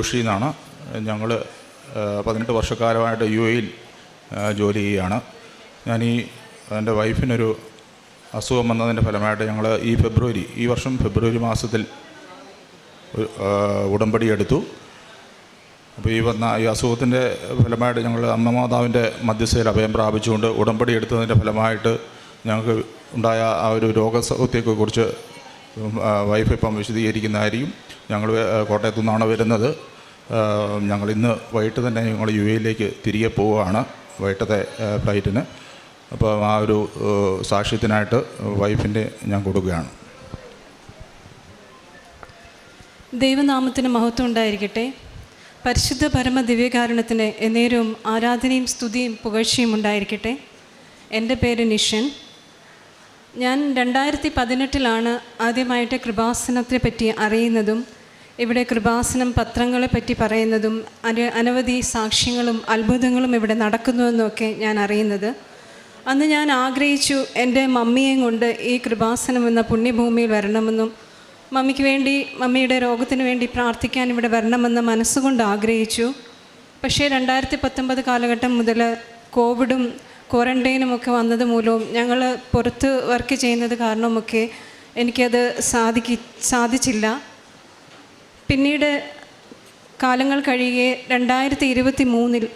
ജോഷി എന്നാണ് ഞങ്ങൾ പതിനെട്ട് വർഷക്കാലമായിട്ട് യു എയിൽ ജോലി ചെയ്യുകയാണ്. ഞാൻ ഈ എന്റെ വൈഫിനൊരു അസുഖം വന്നതിന്റെ ഫലമായിട്ട് ഞങ്ങൾ ഈ ഫെബ്രുവരി ഈ വർഷം ഫെബ്രുവരി മാസത്തിൽ ഉടമ്പടി എടുത്തു. അപ്പോൾ ഈ വന്ന ഈ അസുഖത്തിന്റെ ഫലമായിട്ട് ഞങ്ങൾ അമ്മ മാതാവിന്റെ മധ്യസ്ഥയിൽ അഭയം പ്രാപിച്ചുകൊണ്ട് ഉടമ്പടി എടുത്തതിന്റെ ഫലമായിട്ട് ഞങ്ങൾക്ക് ഉണ്ടായ ആ ഒരു രോഗസൗഖ്യത്തെക്കുറിച്ച് വൈഫ് ഇപ്പം വിശദീകരിക്കുന്നതായിരിക്കും. ഞങ്ങൾ കോട്ടയത്തു നിന്നാണ് വരുന്നത്. ഞങ്ങൾ ഇന്ന് വൈകിട്ട് തന്നെ ഞങ്ങൾ യു എയിലേക്ക് തിരികെ പോവുകയാണ് വൈകിട്ടത്തെ ഫ്ലൈറ്റിന്. അപ്പോൾ ആ ഒരു സാക്ഷ്യത്തിനായിട്ട് വൈഫിന്റെ ഞാൻ കൊടുക്കുകയാണ്. ദൈവനാമത്തിന് മഹത്വം ഉണ്ടായിരിക്കട്ടെ. പരിശുദ്ധ പരമ ദിവ്യകാരണത്തിന് എന്നേരവും ആരാധനയും സ്തുതിയും പുകഴ്ചയും ഉണ്ടായിരിക്കട്ടെ. എന്റെ പേര് നിഷൻ. ഞാൻ രണ്ടായിരത്തി പതിനെട്ടിലാണ് ആദ്യമായിട്ട് കൃപാസനത്തെ പറ്റി അറിയുന്നതും ഇവിടെ കൃപാസനം പത്രങ്ങളെ പറ്റി പറയുന്നതും അന അനവധി സാക്ഷ്യങ്ങളും അത്ഭുതങ്ങളും ഇവിടെ നടക്കുന്നുവെന്നൊക്കെ ഞാൻ അറിയുന്നത്. അന്ന് ഞാൻ ആഗ്രഹിച്ചു എന്റെ മമ്മിയെയും കൊണ്ട് ഈ കൃപാസനം എന്ന പുണ്യഭൂമിയിൽ വരണമെന്നും മമ്മിക്ക് വേണ്ടി മമ്മിയുടെ രോഗത്തിന് വേണ്ടി പ്രാർത്ഥിക്കാൻ ഇവിടെ വരണമെന്ന് മനസ്സുകൊണ്ട് ആഗ്രഹിച്ചു. പക്ഷേ രണ്ടായിരത്തി പത്തൊമ്പത് കാലഘട്ടം മുതൽ കോവിഡും ക്വാറന്റൈനും ഒക്കെ വന്നത് മൂലവും ഞങ്ങൾ പുറത്ത് വർക്ക് ചെയ്യുന്നത് കാരണമൊക്കെ എനിക്കത് സാധിക്ക സാധിച്ചില്ല. പിന്നീട് കാലങ്ങൾ കഴിയേ രണ്ടായിരത്തി ഇരുപത്തി മൂന്നിൽ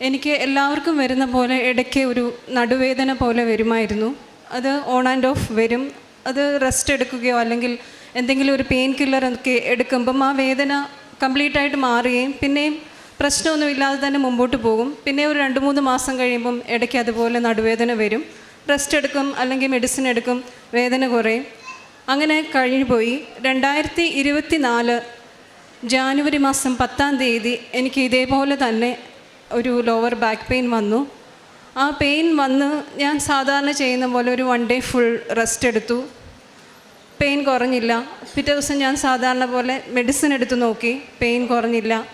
എനിക്ക് എല്ലാവർക്കും വരുന്ന പോലെ ഇടയ്ക്ക് ഒരു നടുവേദന പോലെ വരുമായിരുന്നു. അത് ഓൺ ആൻഡ് ഓഫ് വരും. അത് റെസ്റ്റ് എടുക്കുകയോ അല്ലെങ്കിൽ എന്തെങ്കിലും ഒരു പെയിൻ കില്ലർ ഒക്കെ എടുക്കുമ്പം ആ വേദന കംപ്ലീറ്റ് ആയിട്ട് മാറുകയും പിന്നെയും പ്രശ്നമൊന്നും ഇല്ലാതെ തന്നെ മുമ്പോട്ട് പോകും. പിന്നെ ഒരു രണ്ട് മൂന്ന് മാസം കഴിയുമ്പം ഇടയ്ക്ക് അതുപോലെ നടുവേദന വരും. റെസ്റ്റ് എടുക്കും അല്ലെങ്കിൽ മെഡിസിൻ എടുക്കും. വേദന കുറയും. അങ്ങനെ കഴിഞ്ഞു പോയി രണ്ടായിരത്തി ഇരുപത്തി നാല് ജാനുവരി മാസം പത്താം തീയതി എനിക്ക് ഇതേപോലെ തന്നെ ഒരു ലോവർ ബാക്ക് പെയിൻ വന്നു. ആ പെയിൻ വന്ന് ഞാൻ സാധാരണ ചെയ്യുന്ന പോലെ ഒരു വൺ ഡേ ഫുൾ റെസ്റ്റ് എടുത്തു. പെയിൻ കുറഞ്ഞില്ല. പിറ്റേ ദിവസം ഞാൻ സാധാരണ പോലെ മെഡിസിൻ എടുത്തു നോക്കി. പെയിൻ കുറഞ്ഞില്ല.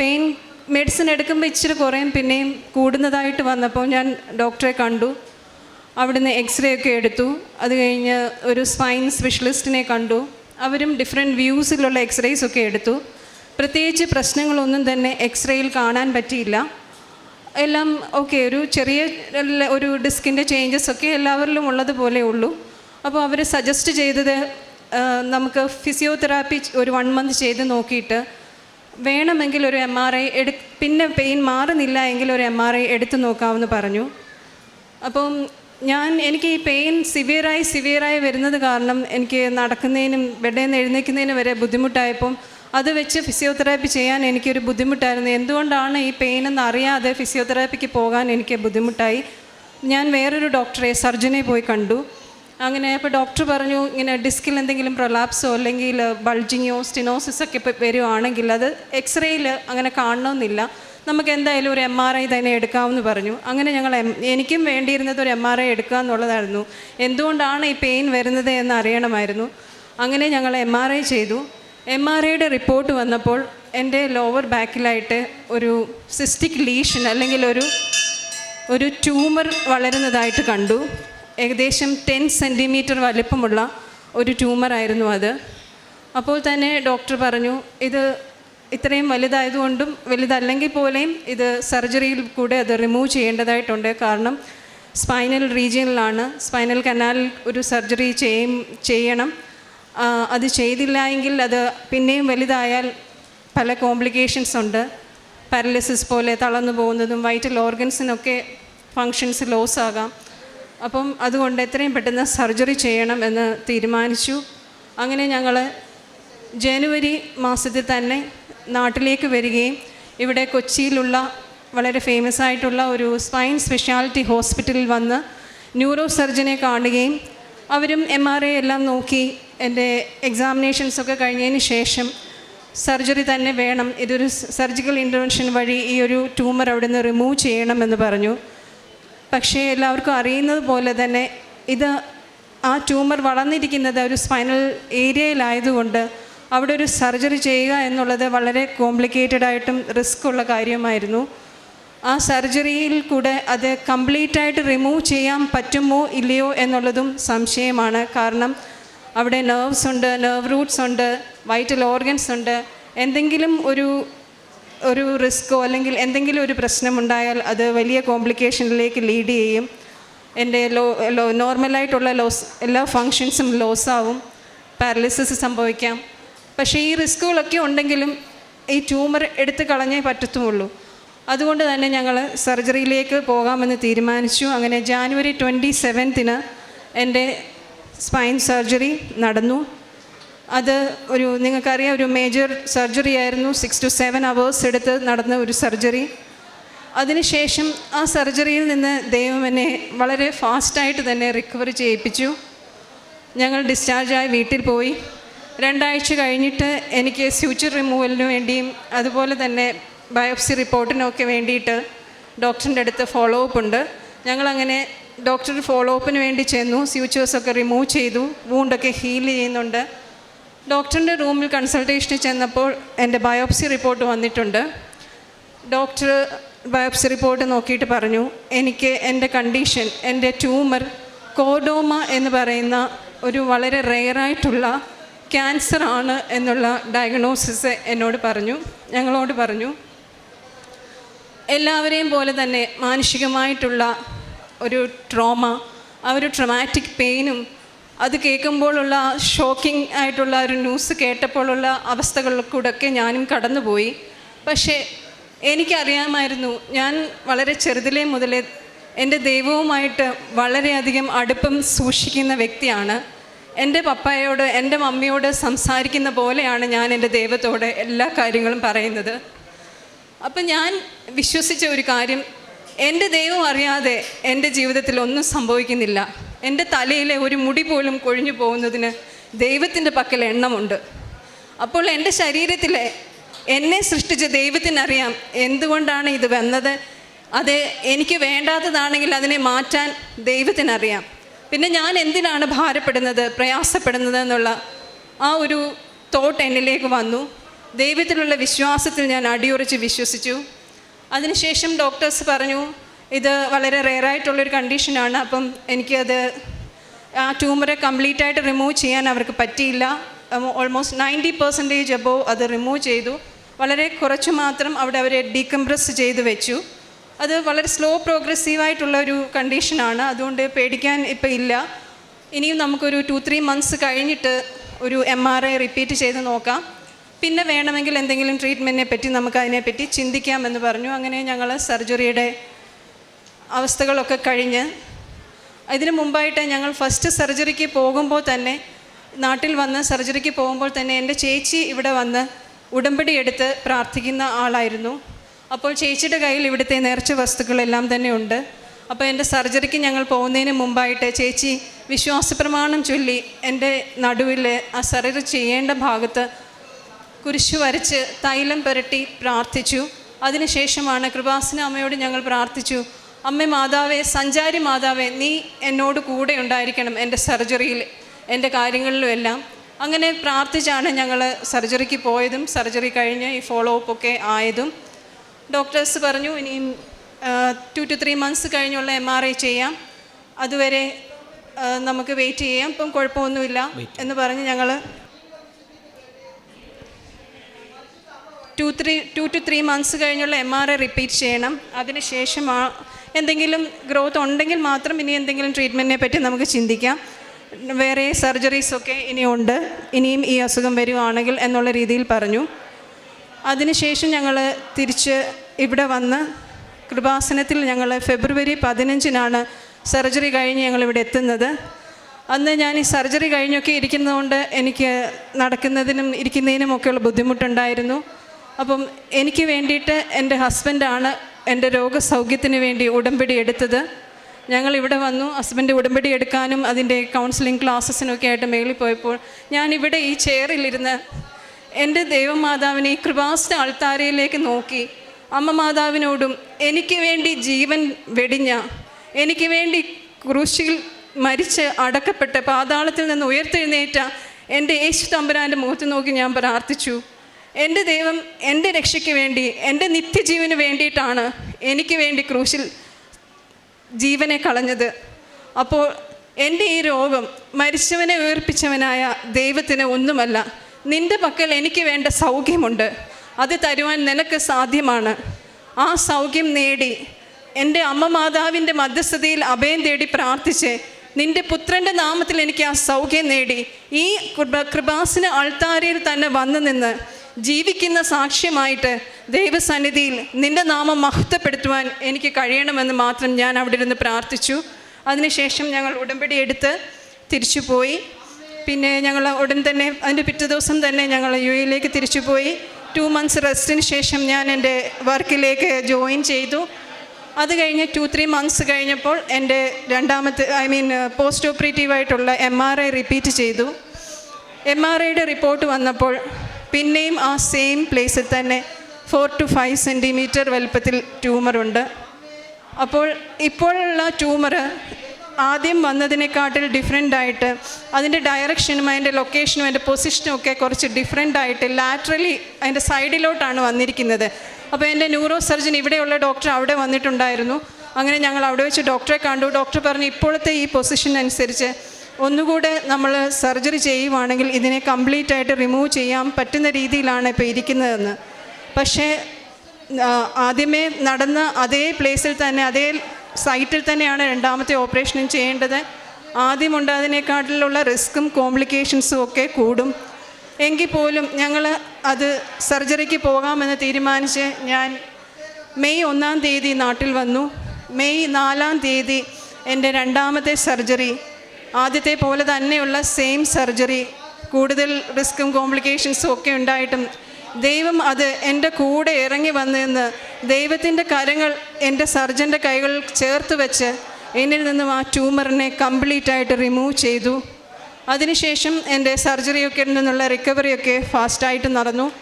പെയിൻ മെഡിസിൻ എടുക്കുമ്പോൾ ഇച്ചിരി കുറയും. പിന്നെയും കൂടുന്നതായിട്ട് വന്നപ്പോൾ ഞാൻ ഡോക്ടറെ കണ്ടു. അവിടുന്ന് എക്സ്റേ ഒക്കെ എടുത്തു. അത് കഴിഞ്ഞ് ഒരു സ്പൈൻ സ്പെഷ്യലിസ്റ്റിനെ കണ്ടു. അവരും ഡിഫറെന്റ് വ്യൂസിലുള്ള എക്സ്റേസ് ഒക്കെ എടുത്തു. പ്രത്യേകിച്ച് പ്രശ്നങ്ങളൊന്നും തന്നെ എക്സ്റേയിൽ കാണാൻ പറ്റിയില്ല. എല്ലാം ഓക്കെ ഒരു ചെറിയ ഒരു ഡിസ്കിന്റെ ചേഞ്ചസ് ഒക്കെ എല്ലാവരിലും ഉള്ളതുപോലെ ഉള്ളൂ. അപ്പോൾ അവർ സജസ്റ്റ് ചെയ്തത് നമുക്ക് ഫിസിയോതെറാപ്പി ഒരു വൺ മന്ത് ചെയ്ത് നോക്കിയിട്ട് വേണമെങ്കിൽ ഒരു എം ആർ ഐ എടു പിന്നെ പെയിൻ മാറുന്നില്ല എങ്കിൽ ഒരു എം ആർ ഐ എടുത്തു നോക്കാമെന്ന് പറഞ്ഞു. അപ്പം ഞാൻ എനിക്ക് ഈ പെയിൻ സിവിയറായി സിവിയറായി വരുന്നത് കാരണം എനിക്ക് നടക്കുന്നതിനും ബെഡിൽ നിന്ന് വരെ ബുദ്ധിമുട്ടായപ്പം അത് വെച്ച് ഫിസിയോതെറാപ്പി ചെയ്യാൻ എനിക്കൊരു ബുദ്ധിമുട്ടായിരുന്നു. എന്തുകൊണ്ടാണ് ഈ പെയിൻ എന്ന് അറിയാതെ ഫിസിയോതെറാപ്പിക്ക് പോകാൻ എനിക്ക് ബുദ്ധിമുട്ടായി? ഞാൻ വേറൊരു ഡോക്ടറെ സർജനെ പോയി കണ്ടു. അങ്ങനെ അപ്പോൾ ഡോക്ടർ പറഞ്ഞു ഇങ്ങനെ ഡിസ്കിൽ എന്തെങ്കിലും പ്രൊലാപ്സോ അല്ലെങ്കിൽ ബൾജിങ്ങോ സ്റ്റിനോസിസ് ഒക്കെ വരുവാണെങ്കിൽ അത് എക്സ്റേയിൽ അങ്ങനെ കാണണമെന്നില്ല നമുക്ക് എന്തായാലും ഒരു എം ആർ ഐ തന്നെ എടുക്കാമെന്ന് പറഞ്ഞു. അങ്ങനെ ഞങ്ങൾ എനിക്കും വേണ്ടിയിരുന്നത് ഒരു എം ആർ ഐ എടുക്കുക എന്നുള്ളതായിരുന്നു. എന്തുകൊണ്ടാണ് ഈ പെയിൻ വരുന്നത് എന്ന് അറിയണമായിരുന്നു. അങ്ങനെ ഞങ്ങൾ എം ആർ ഐ ചെയ്തു. എം ആർ ഐയുടെ റിപ്പോർട്ട് വന്നപ്പോൾ എന്റെ ലോവർ ബാക്കിലായിട്ട് ഒരു സിസ്റ്റിക് ലീഷൻ അല്ലെങ്കിൽ ഒരു ഒരു ട്യൂമർ വളരുന്നതായിട്ട് കണ്ടു. ഏകദേശം ടെൻ സെന്റിമീറ്റർ വലിപ്പമുള്ള ഒരു ട്യൂമറായിരുന്നു അത്. അപ്പോൾ തന്നെ ഡോക്ടർ പറഞ്ഞു ഇത് ഇത്രയും വലുതായതുകൊണ്ടും വലുതല്ലെങ്കിൽ പോലെയും ഇത് സർജറിയിൽ കൂടെ അത് റിമൂവ് ചെയ്യേണ്ടതായിട്ടുണ്ട്. കാരണം സ്പൈനൽ റീജിയനിലാണ് സ്പൈനൽ കനാലിൽ ഒരു സർജറി ചെയ്യും ചെയ്യണം. അത് ചെയ്തില്ല എങ്കിൽ അത് പിന്നെയും വലുതായാൽ പല കോംപ്ലിക്കേഷൻസ് ഉണ്ട്. പാരലിസിസ് പോലെ തളർന്നു പോകുന്നതും വൈറ്റൽ ഓർഗൻസിനൊക്കെ ഫങ്ഷൻസ് ലോസ് ആകാം. അപ്പം അതുകൊണ്ട് എത്രയും പെട്ടെന്ന് സർജറി ചെയ്യണം എന്ന് തീരുമാനിച്ചു. അങ്ങനെ ഞങ്ങൾ ജനുവരി മാസത്തിൽ തന്നെ നാട്ടിലേക്ക് വരികയും ഇവിടെ കൊച്ചിയിലുള്ള വളരെ ഫേമസ് ആയിട്ടുള്ള ഒരു സ്പൈൻ സ്പെഷ്യാലിറ്റി ഹോസ്പിറ്റലിൽ വന്ന് ന്യൂറോ സർജനെ കാണുകയും അവരും എം ആർ ഐ എല്ലാം നോക്കി എന്റെ എക്സാമിനേഷൻസൊക്കെ കഴിഞ്ഞതിന് ശേഷം സർജറി തന്നെ വേണം. ഇതൊരു സർജിക്കൽ ഇന്റർവെൻഷൻ വഴി ഈ ഒരു ട്യൂമർ അവിടെ നിന്ന് റിമൂവ് ചെയ്യണമെന്ന് പറഞ്ഞു. പക്ഷേ എല്ലാവർക്കും അറിയുന്നത് പോലെ തന്നെ ഇത് ആ ട്യൂമർ വളർന്നിരിക്കുന്നത് ഒരു സ്പൈനൽ ഏരിയയിലായതുകൊണ്ട് അവിടെ ഒരു സർജറി ചെയ്യുക എന്നുള്ളത് വളരെ കോംപ്ലിക്കേറ്റഡ് ആയിട്ടും റിസ്ക് ഉള്ള കാര്യമായിരുന്നു. ആ സർജറിയിൽ കൂടെ അത് കംപ്ലീറ്റ് ആയിട്ട് റിമൂവ് ചെയ്യാൻ പറ്റുമോ ഇല്ലയോ എന്നുള്ളതും സംശയമാണ്. കാരണം അവിടെ നെർവ്സ് ഉണ്ട് നെർവ് റൂട്ട്സ് ഉണ്ട് വൈറ്റൽ ഓർഗൻസ് ഉണ്ട്. എന്തെങ്കിലും ഒരു ഒരു റിസ്ക്കോ അല്ലെങ്കിൽ എന്തെങ്കിലും ഒരു പ്രശ്നമുണ്ടായാൽ അത് വലിയ കോംപ്ലിക്കേഷനിലേക്ക് ലീഡ് ചെയ്യും. എന്റെ ലോ ലോ നോർമലായിട്ടുള്ള ലോസ് എല്ലാ ഫങ്ഷൻസും പാരലിസിസ് സംഭവിക്കാം. പക്ഷേ ഈ റിസ്കുകളൊക്കെ ഉണ്ടെങ്കിലും ഈ ട്യൂമർ എടുത്ത് കളഞ്ഞേ പറ്റത്തുള്ളൂ. അതുകൊണ്ട് തന്നെ ഞങ്ങൾ സർജറിയിലേക്ക് പോകാമെന്ന് തീരുമാനിച്ചു. അങ്ങനെ ജാനുവരി ട്വന്റി സെവൻത്തിന് എന്റെ സ്പൈൻ സർജറി നടന്നു. അത് ഒരു നിങ്ങൾക്കറിയാം ഒരു മേജർ സർജറി ആയിരുന്നു. സിക്സ് ടു സെവൻ അവേഴ്സ് എടുത്ത് നടന്ന ഒരു സർജറി. അതിനുശേഷം ആ സർജറിയിൽ നിന്ന് ദൈവം എന്നെ വളരെ ഫാസ്റ്റായിട്ട് തന്നെ റിക്കവർ ചെയ്യിപ്പിച്ചു. ഞങ്ങൾ ഡിസ്ചാർജായി വീട്ടിൽ പോയി. രണ്ടാഴ്ച കഴിഞ്ഞിട്ട് എനിക്ക് സ്യൂച്ചർ റിമൂവലിന് വേണ്ടിയും അതുപോലെ തന്നെ ബയോപ്സി റിപ്പോർട്ടിനൊക്കെ വേണ്ടിയിട്ട് ഡോക്ടറിന്റെ അടുത്ത് ഫോളോ അപ്പ് ഉണ്ട്. ഞങ്ങളങ്ങനെ ഡോക്ടർ ഫോളോ അപ്പിന് വേണ്ടി ചെന്നു സ്യൂച്ചേഴ്സൊക്കെ റിമൂവ് ചെയ്തു വൂണ്ടൊക്കെ ഹീൽ ചെയ്യുന്നുണ്ട്. ഡോക്ടറിന്റെ റൂമിൽ കൺസൾട്ടേഷന് ചെന്നപ്പോൾ എന്റെ ബയോപ്സി റിപ്പോർട്ട് വന്നിട്ടുണ്ട്. ഡോക്ടർ ബയോപ്സി റിപ്പോർട്ട് നോക്കിയിട്ട് പറഞ്ഞു എനിക്ക് എന്റെ കണ്ടീഷൻ എന്റെ ട്യൂമർ കോഡോമ എന്ന് പറയുന്ന ഒരു വളരെ റെയറായിട്ടുള്ള ക്യാൻസർ ആണ് എന്നുള്ള ഡയഗ്നോസിസ് എന്നോട് പറഞ്ഞു. ഞങ്ങളോട് പറഞ്ഞു എല്ലാവരെയും പോലെ തന്നെ മാനസികമായിട്ടുള്ള ഒരു ട്രോമ ആ ഒരു ട്രമാറ്റിക് പെയിനും അത് കേൾക്കുമ്പോഴുള്ള ഷോക്കിംഗ് ആയിട്ടുള്ള ഒരു ന്യൂസ് കേട്ടപ്പോഴുള്ള അവസ്ഥകളിൽ കൂടെയൊക്കെ ഞാനും കടന്നുപോയി. പക്ഷേ എനിക്കറിയാമായിരുന്നു ഞാൻ വളരെ ചെറുതിലേ മുതലേ എന്റെ ദൈവവുമായിട്ട് വളരെയധികം അടുപ്പം സൂക്ഷിക്കുന്ന വ്യക്തിയാണ്. എന്റെ പപ്പായോട് എന്റെ മമ്മിയോട് സംസാരിക്കുന്ന പോലെയാണ് ഞാൻ എന്റെ ദൈവത്തോട് എല്ലാ കാര്യങ്ങളും പറയുന്നത്. അപ്പം ഞാൻ വിശ്വസിച്ച ഒരു കാര്യം എന്റെ ദൈവം അറിയാതെ എന്റെ ജീവിതത്തിൽ ഒന്നും സംഭവിക്കുന്നില്ല. എന്റെ തലയിലെ ഒരു മുടി പോലും കൊഴിഞ്ഞു പോകുന്നതിന് ദൈവത്തിന്റെ പക്കൽ എണ്ണമുണ്ട്. അപ്പോൾ എന്റെ ശരീരത്തിലെ എന്നെ സൃഷ്ടിച്ച ദൈവത്തിനറിയാം എന്തുകൊണ്ടാണ് ഇത് വന്നത്. അത് എനിക്ക് വേണ്ടാത്തതാണെങ്കിൽ അതിനെ മാറ്റാൻ ദൈവത്തിനറിയാം. പിന്നെ ഞാൻ എന്തിനാണ് ഭാരപ്പെടുന്നത് പ്രയാസപ്പെടുന്നത് എന്നുള്ള ആ ഒരു തോട്ട് എന്നിലേക്ക് വന്നു. ദൈവത്തിലുള്ള വിശ്വാസത്തിൽ ഞാൻ അടിയുറച്ച് വിശ്വസിച്ചു. അതിനുശേഷം ഡോക്ടേഴ്സ് പറഞ്ഞു ഇത് വളരെ റെയറായിട്ടുള്ളൊരു കണ്ടീഷനാണ് അപ്പം എനിക്കത് ആ ട്യൂമറെ കംപ്ലീറ്റ് ആയിട്ട് റിമൂവ് ചെയ്യാൻ അവർക്ക് പറ്റിയില്ല. ഓൾമോസ്റ്റ് നയന്റി പെർസെന്റേജ് അബോവ് അത് റിമൂവ് ചെയ്തു. വളരെ കുറച്ച് മാത്രം അവിടെ അവരെ ഡീകംപ്രസ് ചെയ്ത് വെച്ചു. അത് വളരെ സ്ലോ പ്രോഗ്രസീവായിട്ടുള്ള ഒരു കണ്ടീഷനാണ് അതുകൊണ്ട് പേടിക്കാൻ ഇപ്പം ഇല്ല. ഇനിയും നമുക്കൊരു ടു ത്രീ മന്ത്സ് കഴിഞ്ഞിട്ട് ഒരു എം ആർ ഐ റിപ്പീറ്റ് ചെയ്ത് നോക്കാം. പിന്നെ വേണമെങ്കിൽ എന്തെങ്കിലും ട്രീറ്റ്മെന്റിനെ പറ്റി നമുക്ക് അതിനെപ്പറ്റി ചിന്തിക്കാമെന്ന് പറഞ്ഞു. അങ്ങനെ ഞങ്ങൾ സർജറിയുടെ അവസ്ഥകളൊക്കെ കഴിഞ്ഞ് ഇതിനു മുമ്പായിട്ട് ഞങ്ങൾ ഫസ്റ്റ് സർജറിക്ക് പോകുമ്പോൾ തന്നെ നാട്ടിൽ വന്ന് സർജറിക്ക് പോകുമ്പോൾ തന്നെ എന്റെ ചേച്ചി ഇവിടെ വന്ന് ഉടമ്പടി എടുത്ത് പ്രാർത്ഥിക്കുന്ന ആളായിരുന്നു. അപ്പോൾ ചേച്ചിയുടെ കയ്യിൽ ഇവിടുത്തെ നേർച്ച വസ്തുക്കളെല്ലാം തന്നെ ഉണ്ട് അപ്പോൾ എന്റെ സർജറിക്ക് ഞങ്ങൾ പോകുന്നതിന് മുമ്പായിട്ട് ചേച്ചി വിശ്വാസപ്രമാണം ചൊല്ലി എന്റെ നടുവിൽ ആ സർജറി ചെയ്യേണ്ട ഭാഗത്ത് കുരിശ് വരച്ച് തൈലം പുരട്ടി പ്രാർത്ഥിച്ചു. അതിനുശേഷമാണ് കൃപാസന അമ്മയോട് ഞങ്ങൾ പ്രാർത്ഥിച്ചു. അമ്മ മാതാവേ സഞ്ചാരി മാതാവേ നീ എന്നോട് കൂടെ ഉണ്ടായിരിക്കണം എന്റെ സർജറിയിൽ എന്റെ കാര്യങ്ങളിലും എല്ലാം അങ്ങനെ പ്രാർത്ഥിച്ചാണ് ഞങ്ങൾ സർജറിക്ക് പോയതും സർജറി കഴിഞ്ഞ് ഈ ഫോളോ അപ്പ് ഒക്കെ ആയതും. ഡോക്ടേഴ്സ് പറഞ്ഞു ഇനിയും ടു ടു ത്രീ മന്ത്സ് കഴിഞ്ഞുള്ള എം ആർ ഐ ചെയ്യാം. അതുവരെ നമുക്ക് വെയിറ്റ് ചെയ്യാം. ഇപ്പം കുഴപ്പമൊന്നുമില്ല. എന്ന് പറഞ്ഞ് ഞങ്ങൾ two three two two three months കഴിഞ്ഞുള്ള എം ആർ ഐ റിപ്പീറ്റ് ചെയ്യണം. അതിനുശേഷം ആ എന്തെങ്കിലും ഗ്രോത്ത് ഉണ്ടെങ്കിൽ മാത്രം ഇനി എന്തെങ്കിലും ട്രീറ്റ്മെന്റിനെ പറ്റി നമുക്ക് ചിന്തിക്കാം. വേറെ സർജറീസൊക്കെ ഇനിയുണ്ട്. ഇനിയും ഈ അസുഖം വരുവാണെങ്കിൽ എന്നുള്ള രീതിയിൽ പറഞ്ഞു. അതിനുശേഷം ഞങ്ങൾ തിരിച്ച് ഇവിടെ വന്ന് കൃപാസനത്തിൽ ഞങ്ങൾ ഫെബ്രുവരി പതിനഞ്ചിനാണ് സർജറി കഴിഞ്ഞ് ഞങ്ങൾ ഇവിടെ എത്തുന്നത്. അന്ന് ഞാൻ ഈ സർജറി കഴിഞ്ഞൊക്കെ ഇരിക്കുന്നതുകൊണ്ട് എനിക്ക് നടക്കുന്നതിനും ഇരിക്കുന്നതിനും ഒക്കെയുള്ള ബുദ്ധിമുട്ടുണ്ടായിരുന്നു. അപ്പം എനിക്ക് വേണ്ടിയിട്ട് എന്റെ ഹസ്ബൻഡാണ് എന്റെ രോഗസൗഖ്യത്തിന് വേണ്ടി ഉടമ്പടി എടുത്തത്. ഞങ്ങൾ ഇവിടെ വന്നു ഹസ്ബൻഡ് ഉടമ്പടി എടുക്കാനും അതിന്റെ കൗൺസിലിംഗ് ക്ലാസ്സസിനൊക്കെ ആയിട്ട് മേളിൽ പോയപ്പോൾ ഞാൻ ഇവിടെ ഈ ചെയറിലിരുന്ന് എന്റെ ദൈവമാതാവിനെ കൃപാസ്ഥ അൾത്താരയിലേക്ക് നോക്കി. അമ്മ മാതാവിനോടും എനിക്ക് വേണ്ടി ജീവൻ വെടിഞ്ഞ എനിക്ക് വേണ്ടി ക്രൂശിൽ മരിച്ച് അടക്കപ്പെട്ട് പാതാളത്തിൽ നിന്ന് ഉയർത്തെഴുന്നേറ്റ എന്റെ യേശു തമ്പുരാന്റെ മുഖത്ത് നോക്കി ഞാൻ പ്രാർത്ഥിച്ചു. എന്റെ ദൈവം എന്റെ രക്ഷയ്ക്ക് വേണ്ടി എന്റെ നിത്യജീവന് വേണ്ടിയിട്ടാണ് എനിക്ക് വേണ്ടി ക്രൂശിൽ ജീവനെ കളഞ്ഞത്. അപ്പോൾ എന്റെ ഈ രോഗം മരിച്ചവനെ ഉയർപ്പിച്ചവനായ ദൈവത്തിന് ഒന്നുമല്ല നിന്റെ പക്കൽ എനിക്ക് വേണ്ട സൗഖ്യമുണ്ട്. അത് തരുവാൻ നിനക്ക് സാധ്യമാണ്. ആ സൗഖ്യം നേടി. എന്റെ അമ്മ മാതാവിന്റെ മധ്യസ്ഥതയിൽ അഭയം തേടി പ്രാർത്ഥിച്ച് നിന്റെ പുത്രന്റെ നാമത്തിൽ എനിക്ക് ആ സൗഖ്യം നേടി. ഈ കൃപ ആൾത്താരയിൽ അൾത്താരയിൽ തന്നെ വന്നു നിന്ന് ജീവിക്കുന്ന സാക്ഷ്യമായിട്ട് ദൈവസന്നിധിയിൽ നിന്റെ നാമം മഹത്വപ്പെടുത്തുവാൻ എനിക്ക് കഴിയണമെന്ന് മാത്രം ഞാൻ അവിടെ ഇരുന്ന് പ്രാർത്ഥിച്ചു. അതിനുശേഷം ഞങ്ങൾ ഉടമ്പടി എടുത്ത് തിരിച്ചു പോയി പിന്നെ ഞങ്ങൾ ഉടൻ തന്നെ അതിന്റെ പിറ്റേ ദിവസം തന്നെ ഞങ്ങൾ യു എയിലേക്ക് തിരിച്ചു പോയി. ടു മന്ത്സ് റെസ്റ്റിന് ശേഷം ഞാൻ എന്റെ വർക്കിലേക്ക് ജോയിൻ ചെയ്തു. അത് കഴിഞ്ഞ് ടു ത്രീ മന്ത്സ് കഴിഞ്ഞപ്പോൾ എന്റെ രണ്ടാമത്തെ ഐ മീൻ പോസ്റ്റ് ഓപ്പറേറ്റീവായിട്ടുള്ള എം ആർ ഐ റിപ്പീറ്റ് ചെയ്തു. എം ആർ ഐയുടെ റിപ്പോർട്ട് വന്നപ്പോൾ പിന്നെയും ആ സെയിം പ്ലേസിൽ തന്നെ ഫോർ ടു ഫൈവ് സെന്റിമീറ്റർ വലുപ്പത്തിൽ ട്യൂമറുണ്ട് അപ്പോൾ ഇപ്പോഴുള്ള ട്യൂമർ ആദ്യം വന്നതിനെക്കാട്ടിൽ ഡിഫറെന്റ് ആയിട്ട് അതിന്റെ ഡയറക്ഷനും അതിന്റെ ലൊക്കേഷനും അതിന്റെ പൊസിഷനും ഒക്കെ കുറച്ച് ഡിഫറെന്റ് ആയിട്ട് ലാറ്ററലി അതിന്റെ സൈഡിലോട്ടാണ് വന്നിരിക്കുന്നത്. അപ്പോൾ എന്റെ ന്യൂറോ സർജൻ ഇവിടെയുള്ള ഡോക്ടർ അവിടെ വന്നിട്ടുണ്ടായിരുന്നു. അങ്ങനെ ഞങ്ങൾ അവിടെ വെച്ച് ഡോക്ടറെ കണ്ടു. ഡോക്ടർ പറഞ്ഞു ഇപ്പോഴത്തെ ഈ പൊസിഷൻ അനുസരിച്ച് ഒന്നുകൂടെ നമ്മൾ സർജറി ചെയ്യുവാണെങ്കിൽ ഇതിനെ കംപ്ലീറ്റ് ആയിട്ട് റിമൂവ് ചെയ്യാൻ പറ്റുന്ന രീതിയിലാണ് ഇപ്പോൾ ഇരിക്കുന്നതെന്ന്. പക്ഷേ ആദ്യമേ നടന്ന അതേ പ്ലേസിൽ തന്നെ അതേ സൈറ്റിൽ തന്നെയാണ് രണ്ടാമത്തെ ഓപ്പറേഷനും ചെയ്യേണ്ടത്. ആദ്യം ഉണ്ടാതിനേക്കാട്ടിലുള്ള റിസ്ക്കും കോംപ്ലിക്കേഷൻസും ഒക്കെ കൂടും. എങ്കിൽ പോലും ഞങ്ങൾ അത് സർജറിക്ക് പോകാമെന്ന് തീരുമാനിച്ച് ഞാൻ മെയ് ഒന്നാം തീയതി നാട്ടിൽ വന്നു. മെയ് നാലാം തീയതി എന്റെ രണ്ടാമത്തെ സർജറി. ആദ്യത്തെ പോലെ തന്നെയുള്ള സെയിം സർജറി. കൂടുതൽ റിസ്ക്കും കോംപ്ലിക്കേഷൻസും ഒക്കെ ഉണ്ടായിട്ടും ദൈവം അത് എന്റെ കൂടെ ഇറങ്ങി വന്നെന്ന് ദൈവത്തിന്റെ കരങ്ങൾ എന്റെ സർജന്റെ കൈകളിൽ ചേർത്ത് വെച്ച് എന്നിൽ നിന്നും ആ ട്യൂമറിനെ കംപ്ലീറ്റ് ആയിട്ട് റിമൂവ് ചെയ്തു. അതിനുശേഷം എന്റെ സർജറിയൊക്കെ നിന്നുള്ള റിക്കവറിയൊക്കെ ഫാസ്റ്റായിട്ട് നടന്നു.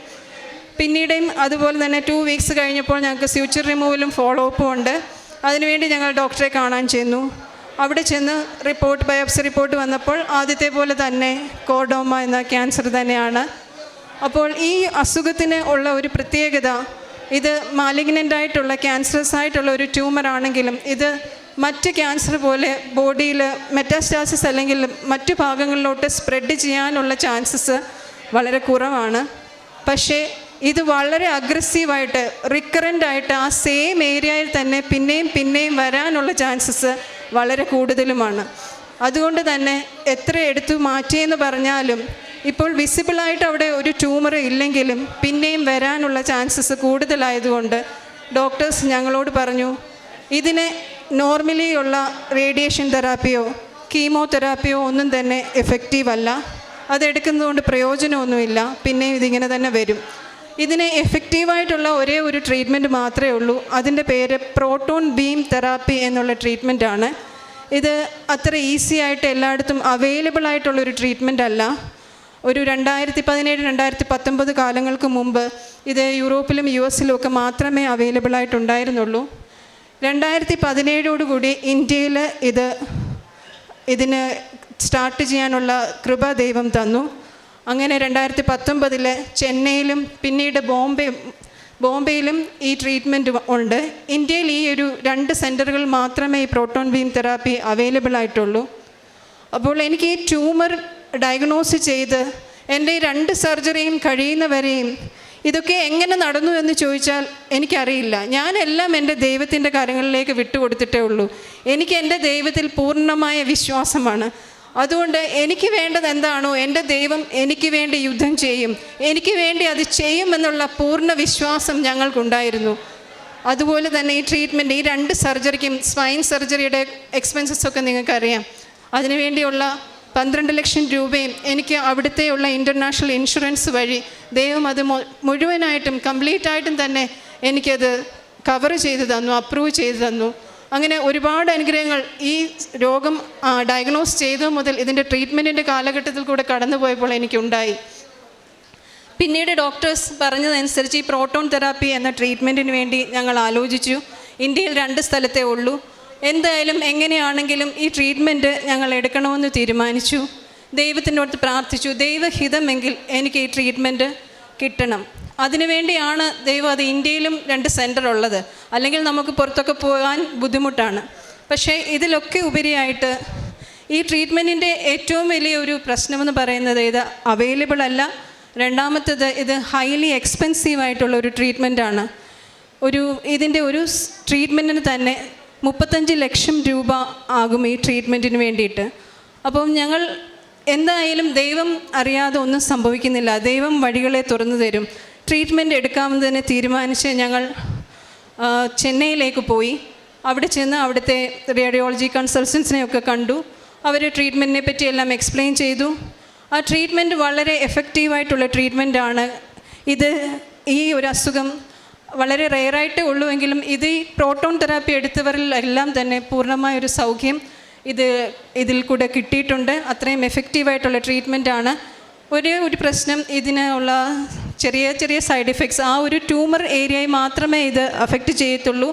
പിന്നീടും അതുപോലെ തന്നെ ടു വീക്സ് കഴിഞ്ഞപ്പോൾ ഞങ്ങൾക്ക് സ്യൂച്ചർ റിമൂവലും ഫോളോ അപ്പും ഉണ്ട്. അതിനുവേണ്ടി ഞങ്ങൾ ഡോക്ടറെ കാണാൻ ചെന്നു. അവിടെ ചെന്ന് റിപ്പോർട്ട് ബയോപ്സി റിപ്പോർട്ട് വന്നപ്പോൾ ആദ്യത്തെ പോലെ തന്നെ കോഡോമ എന്ന ക്യാൻസർ തന്നെയാണ്. അപ്പോൾ ഈ അസുഖത്തിന് ഉള്ള ഒരു പ്രത്യേകത ഇത് മാലിഗ്നന്റ് ആയിട്ടുള്ള ക്യാൻസറസ് ആയിട്ടുള്ള ഒരു ട്യൂമർ ആണെങ്കിലും ഇത് മറ്റ് ക്യാൻസർ പോലെ ബോഡിയിൽ മെറ്റാസ്റ്റാസിസ് അല്ലെങ്കിൽ മറ്റു ഭാഗങ്ങളിലോട്ട് സ്പ്രെഡ് ചെയ്യാനുള്ള ചാൻസസ് വളരെ കുറവാണ്. പക്ഷേ ഇത് വളരെ അഗ്രസീവായിട്ട് റിക്കറന്റ് ആയിട്ട് ആ സെയിം ഏരിയയിൽ തന്നെ പിന്നെയും പിന്നെയും വരാനുള്ള ചാൻസസ് വളരെ കൂടുതലുമാണ്. അതുകൊണ്ട് തന്നെ എത്ര എടുത്തു മാറ്റിയെന്ന് പറഞ്ഞാലും ഇപ്പോൾ വിസിബിളായിട്ട് അവിടെ ഒരു ട്യൂമർ ഇല്ലെങ്കിലും പിന്നെയും വരാനുള്ള ചാൻസസ് കൂടുതലായതുകൊണ്ട് ഡോക്ടേഴ്സ് ഞങ്ങളോട് പറഞ്ഞു ഇതിന് നോർമലി ഉള്ള റേഡിയേഷൻ തെറാപ്പിയോ കീമോതെറാപ്പിയോ ഒന്നും തന്നെ എഫക്റ്റീവ് അല്ല. അതെടുക്കുന്നതുകൊണ്ട് പ്രയോജനമൊന്നുമില്ല. പിന്നെയും ഇതിങ്ങനെ തന്നെ വരും. ഇതിന് എഫക്റ്റീവായിട്ടുള്ള ഒരേ ഒരു ട്രീറ്റ്മെന്റ് മാത്രമേ ഉള്ളൂ. അതിന്റെ പേര് പ്രോട്ടോൺ ബീം തെറാപ്പി എന്നുള്ള ട്രീറ്റ്മെന്റ് ആണ്. ഇത് അത്ര ഈസി ആയിട്ട് എല്ലായിടത്തും അവൈലബിൾ ആയിട്ടുള്ള ഒരു ട്രീറ്റ്മെന്റ് അല്ല. ഒരു രണ്ടായിരത്തി പതിനേഴ് രണ്ടായിരത്തി പത്തൊമ്പത് കാലങ്ങൾക്ക് മുമ്പ് ഇത് യൂറോപ്പിലും യു എസിലും ഒക്കെ മാത്രമേ അവൈലബിൾ ആയിട്ടുണ്ടായിരുന്നുള്ളൂ. രണ്ടായിരത്തി പതിനേഴോടുകൂടി ഇന്ത്യയിൽ ഇത് ഇതിന് സ്റ്റാർട്ട് ചെയ്യാനുള്ള കൃപ ദൈവം തന്നു. അങ്ങനെ രണ്ടായിരത്തി പത്തൊമ്പതിൽ ചെന്നൈയിലും പിന്നീട് ബോംബെ ബോംബെയിലും ഈ ട്രീറ്റ്മെന്റ് ഉണ്ട്. ഇന്ത്യയിൽ ഈ ഒരു രണ്ട് സെന്ററുകൾ മാത്രമേ ഈ പ്രോട്ടോൺ ബീം തെറാപ്പി അവൈലബിൾ ആയിട്ടുള്ളൂ. അപ്പോൾ എനിക്ക് ഈ ട്യൂമർ ഡയഗ്നോസ് ചെയ്ത് എന്റെ ഈ രണ്ട് സർജറിയും കഴിയുന്നവരെയും ഇതൊക്കെ എങ്ങനെ നടന്നു എന്ന് ചോദിച്ചാൽ എനിക്കറിയില്ല. ഞാനെല്ലാം എന്റെ ദൈവത്തിന്റെ കാര്യങ്ങളിലേക്ക് വിട്ടുകൊടുത്തിട്ടേ ഉള്ളൂ. എനിക്ക് എന്റെ ദൈവത്തിൽ പൂർണമായ വിശ്വാസമാണ്. അതുകൊണ്ട് എനിക്ക് വേണ്ടത് എന്താണോ എന്റെ ദൈവം എനിക്ക് വേണ്ടി യുദ്ധം ചെയ്യും. എനിക്ക് വേണ്ടി അത് ചെയ്യുമെന്നുള്ള പൂർണ വിശ്വാസം ഞങ്ങൾക്കുണ്ടായിരുന്നു. അതുപോലെ തന്നെ ഈ ട്രീറ്റ്മെന്റ് ഈ രണ്ട് സർജറിക്കും സ്പൈൻ സർജറിയുടെ എക്സ്പെൻസസ് ഒക്കെ നിങ്ങൾക്കറിയാം. അതിനുവേണ്ടിയുള്ള പന്ത്രണ്ട് ലക്ഷം രൂപയും എനിക്ക് അവിടുത്തെയുള്ള ഇന്റർനാഷണൽ ഇൻഷുറൻസ് വഴി ദൈവം അത് മുഴുവനായിട്ടും കംപ്ലീറ്റ് ആയിട്ടും തന്നെ എനിക്കത് കവർ ചെയ്തു തന്നു അപ്രൂവ് ചെയ്തു തന്നു. അങ്ങനെ ഒരുപാട് അനുഗ്രഹങ്ങൾ ഈ രോഗം ഡയഗ്നോസ് ചെയ്തത് മുതൽ ഇതിന്റെ ട്രീറ്റ്മെന്റിന്റെ കാലഘട്ടത്തിൽ കൂടെ കടന്നു പോയപ്പോൾ എനിക്കുണ്ടായി. പിന്നീട് ഡോക്ടേഴ്സ് പറഞ്ഞതനുസരിച്ച് ഈ പ്രോട്ടോൺ തെറാപ്പി എന്ന ട്രീറ്റ്മെന്റിന് വേണ്ടി ഞങ്ങൾ ആലോചിച്ചു. ഇന്ത്യയിൽ രണ്ട് സ്ഥലത്തേ ഉള്ളൂ. എന്തായാലും എങ്ങനെയാണെങ്കിലും ഈ ട്രീറ്റ്മെന്റ് ഞങ്ങൾ എടുക്കണമെന്ന് തീരുമാനിച്ചു. ദൈവത്തിനോട് പ്രാർത്ഥിച്ചു. ദൈവഹിതമെങ്കിൽ എനിക്ക് ഈ ട്രീറ്റ്മെന്റ് കിട്ടണം. അതിനുവേണ്ടിയാണ് ദൈവം അത് ഇന്ത്യയിലും രണ്ട് സെന്റർ ഉള്ളത്. അല്ലെങ്കിൽ നമുക്ക് പുറത്തൊക്കെ പോകാൻ ബുദ്ധിമുട്ടാണ്. പക്ഷേ ഇതിലൊക്കെ ഉപരിയായിട്ട് ഈ ട്രീറ്റ്മെന്റിന്റെ ഏറ്റവും വലിയ ഒരു പ്രശ്നമെന്ന് പറയുന്നത് ഇത് അവൈലബിൾ അല്ല. രണ്ടാമത്തത് ഇത് ഹൈലി എക്സ്പെൻസീവ് ആയിട്ടുള്ള ഒരു ട്രീറ്റ്മെന്റാണ് ഒരു ഇതിന്റെ ഒരു ട്രീറ്റ്മെന്റിന് തന്നെ മുപ്പത്തഞ്ച് ലക്ഷം രൂപ ആകും ഈ ട്രീറ്റ്മെന്റിന് വേണ്ടിയിട്ട്. അപ്പം ഞങ്ങൾ എന്തായാലും ദൈവം അറിയാതെ ഒന്നും സംഭവിക്കുന്നില്ല. ദൈവം വഴികളെ തുറന്നു തരും. ട്രീറ്റ്മെന്റ് എടുക്കാമെന്ന് തീരുമാനിച്ച് ഞങ്ങൾ ചെന്നൈയിലേക്ക് പോയി. അവിടെ ചെന്ന് അവിടുത്തെ റേഡിയോളജി കൺസൾട്ടൻസിനെയൊക്കെ കണ്ടു. അവർ ട്രീറ്റ്മെന്റിനെ പറ്റി എല്ലാം എക്സ്പ്ലെയിൻ ചെയ്തു. ആ ട്രീറ്റ്മെന്റ് വളരെ എഫക്റ്റീവായിട്ടുള്ള ട്രീറ്റ്മെന്റാണ് ഇത് ഈ ഒരു അസുഖം വളരെ റെയറായിട്ടേ ഉള്ളുവെങ്കിലും ഇത് ഈ പ്രോട്ടോൺ തെറാപ്പി എടുത്തവരിൽ എല്ലാം തന്നെ പൂർണമായ ഒരു സൗഖ്യം ഇത് ഇതിൽ കൂടെ കിട്ടിയിട്ടുണ്ട്. അത്രയും എഫക്റ്റീവായിട്ടുള്ള ട്രീറ്റ്മെന്റാണ്. ഒരേ ഒരു പ്രശ്നം ഇതിനുള്ള ചെറിയ ചെറിയ സൈഡ് എഫക്ട്സ് ആ ഒരു ട്യൂമർ ഏരിയയിൽ മാത്രമേ ഇത് അഫക്റ്റ് ചെയ്യത്തുള്ളൂ.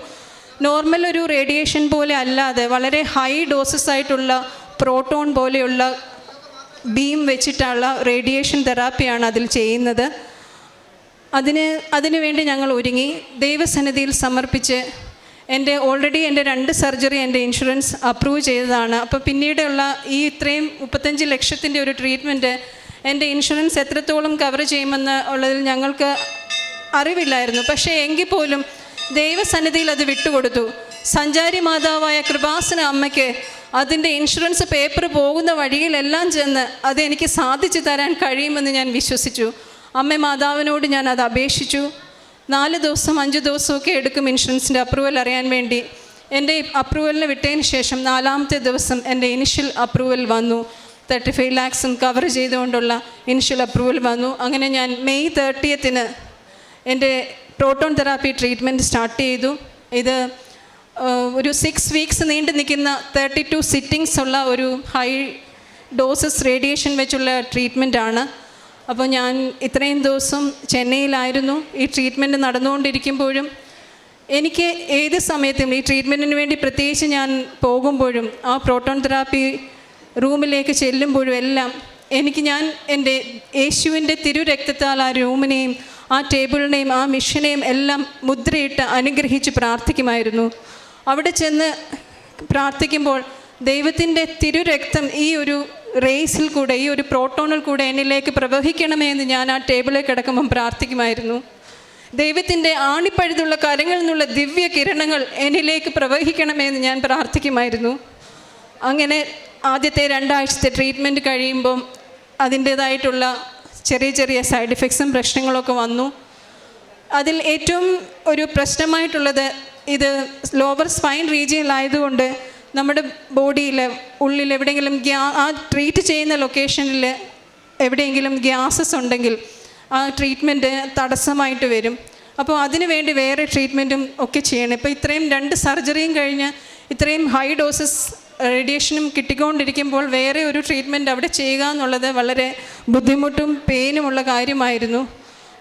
നോർമൽ ഒരു റേഡിയേഷൻ പോലെ അല്ലാതെ വളരെ ഹൈ ഡോസസ് ആയിട്ടുള്ള പ്രോട്ടോൺ പോലെയുള്ള ബീം വെച്ചിട്ടുള്ള റേഡിയേഷൻ തെറാപ്പിയാണ് അതിൽ ചെയ്യുന്നത്. അതിന് അതിനുവേണ്ടി ഞങ്ങൾ ഒരുങ്ങി. ദൈവസന്നിധിയിൽ സമർപ്പിച്ച് എന്റെ ഓൾറെഡി എന്റെ രണ്ട് സർജറി എന്റെ ഇൻഷുറൻസ് അപ്രൂവ് ചെയ്തതാണ്. അപ്പോൾ പിന്നീടുള്ള ഈ ഇത്രയും മുപ്പത്തഞ്ച് ലക്ഷത്തിന്റെ ഒരു ട്രീറ്റ്മെന്റ് എന്റെ ഇൻഷുറൻസ് എത്രത്തോളം കവർ ചെയ്യുമെന്ന് ഉള്ളതിൽ ഞങ്ങൾക്ക് അറിവില്ലായിരുന്നു. പക്ഷേ എങ്കിൽ പോലും ദൈവസന്നിധിയിൽ അത് വിട്ടുകൊടുത്തു. സഞ്ചാരി മാതാവായ കൃപാസന അമ്മയ്ക്ക് അതിന്റെ ഇൻഷുറൻസ് പേപ്പർ പോകുന്ന വഴിയിലെല്ലാം ചെന്ന് അതെനിക്ക് സാധിച്ചു തരാൻ കഴിയുമെന്ന് ഞാൻ വിശ്വസിച്ചു. അമ്മ മാതാവിനോട് ഞാൻ അത് അപേക്ഷിച്ചു. നാല് ദിവസം അഞ്ച് ദിവസമൊക്കെ എടുക്കും ഇൻഷുറൻസിന്റെ അപ്രൂവൽ അറിയാൻ വേണ്ടി. എന്റെ അപ്രൂവലിന് വിട്ടതിന് ശേഷം നാലാമത്തെ ദിവസം എന്റെ ഇനിഷ്യൽ അപ്രൂവൽ വന്നു. തേർട്ടി ഫൈവ് ലാക്സും കവർ ചെയ്തുകൊണ്ടുള്ള ഇനിഷ്യൽ അപ്രൂവൽ വന്നു. അങ്ങനെ ഞാൻ മെയ് തേർട്ടിയത്തിന് എന്റെ പ്രോട്ടോൺ തെറാപ്പി ട്രീറ്റ്മെന്റ് സ്റ്റാർട്ട് ചെയ്തു. ഇത് ഒരു സിക്സ് വീക്സ് നീണ്ടു നിൽക്കുന്ന തേർട്ടി ടു സിറ്റിങ്സ് ഉള്ള ഒരു ഹൈ ഡോസസ് റേഡിയേഷൻ വെച്ചുള്ള ട്രീറ്റ്മെന്റാണ്. അപ്പോൾ ഞാൻ ഇത്രയും ദിവസം ചെന്നൈയിലായിരുന്നു. ഈ ട്രീറ്റ്മെന്റ് നടന്നുകൊണ്ടിരിക്കുമ്പോഴും എനിക്ക് ഏത് സമയത്തും ഈ ട്രീറ്റ്മെന്റിന് വേണ്ടി പ്രത്യേകിച്ച് ഞാൻ പോകുമ്പോഴും ആ പ്രോട്ടോൺ തെറാപ്പി റൂമിലേക്ക് ചെല്ലുമ്പോഴും എല്ലാം എനിക്ക് ഞാൻ എന്റെ യേശുവിന്റെ തിരുരക്തത്താൽ ആ റൂമിനെയും ആ ടേബിളിനെയും ആ മിഷനെയും എല്ലാം മുദ്രയിട്ട് അനുഗ്രഹിച്ച് പ്രാർത്ഥിക്കുമായിരുന്നു. അവിടെ ചെന്ന് പ്രാർത്ഥിക്കുമ്പോൾ ദൈവത്തിന്റെ തിരുരക്തം ഈ ഒരു റേസിൽ കൂടെ ഈ ഒരു പ്രോട്ടോണിൽ കൂടെ എന്നിലേക്ക് പ്രവഹിക്കണമേ എന്ന് ഞാൻ ആ ടേബിളിൽ കിടക്കുമ്പം പ്രാർത്ഥിക്കുമായിരുന്നു. ദൈവത്തിന്റെ ആണിപ്പഴുതുള്ള കരങ്ങളിൽ നിന്നുള്ള ദിവ്യ കിരണങ്ങൾ എന്നിലേക്ക് പ്രവഹിക്കണമെന്ന് ഞാൻ പ്രാർത്ഥിക്കുമായിരുന്നു. അങ്ങനെ ആദ്യത്തെ രണ്ടാഴ്ചത്തെ ട്രീറ്റ്മെന്റ് കഴിയുമ്പം അതിന്റേതായിട്ടുള്ള ചെറിയ ചെറിയ സൈഡ് എഫക്ട്സും പ്രശ്നങ്ങളൊക്കെ വന്നു. അതിൽ ഏറ്റവും ഒരു പ്രശ്നമായിട്ടുള്ളത് ഇത് ലോവർ സ്പൈൻ റീജിയനിലായതുകൊണ്ട് നമ്മുടെ ബോഡിയിൽ ഉള്ളിൽ എവിടെയെങ്കിലും ഗ്യാ ആ ട്രീറ്റ് ചെയ്യുന്ന ലൊക്കേഷനിൽ എവിടെയെങ്കിലും ഗ്യാസസ് ഉണ്ടെങ്കിൽ ആ ട്രീറ്റ്മെന്റ് തടസ്സമായിട്ട് വരും. അപ്പോൾ അതിനു വേണ്ടി വേറെ ട്രീറ്റ്മെന്റും ഒക്കെ ചെയ്യണം. ഇപ്പോൾ ഇത്രയും രണ്ട് സർജറിയും കഴിഞ്ഞ് ഇത്രയും ഹൈ ഡോസസ് റേഡിയേഷനും കിട്ടിക്കൊണ്ടിരിക്കുമ്പോൾ വേറെ ഒരു ട്രീറ്റ്മെന്റ് അവിടെ ചെയ്യുക എന്നുള്ളത് വളരെ ബുദ്ധിമുട്ടും പെയിനുമുള്ള കാര്യമായിരുന്നു.